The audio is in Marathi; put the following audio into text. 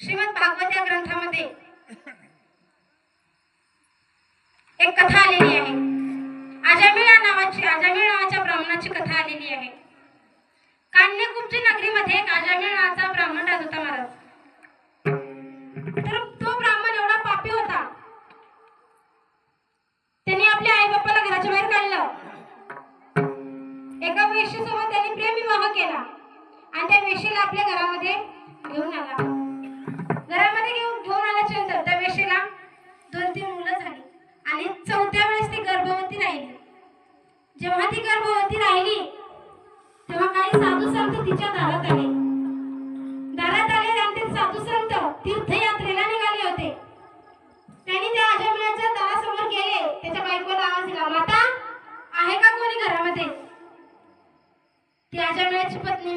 श्रीमद भागवत या ग्रंथामध्ये एक कथा आलेली आहे. अजामिळा नावाची अजामिळ नावाच्या ब्राह्मणाची कथा आलेली आहे. कान्यकुब्जी नगरीमध्ये एक अजामिळ नावाचा ब्राह्मण राहत होता महाराज. तर तो ब्राह्मण एवढा पापी होता. त्यांनी आपल्या आई बाप्पाला घराच्या बाहेर काढलं. एका वेशीसोबत त्यांनी प्रेमविवाह केला. आणि त्या वेशीला आपल्या घरा जेव्हा ती गर्भवती राहिली तेव्हा काही साधू संत तिच्या दारात आले. दारात आले आणि ते साधू संत तीर्थयात्रेला निघाले होते. त्यांनी त्या आजमल्याच्या दारासमोर गेले. त्याच्या बायकोला आवाज दिला माता आहे का कोणी घरामध्ये? ती आजमल्याची पत्नी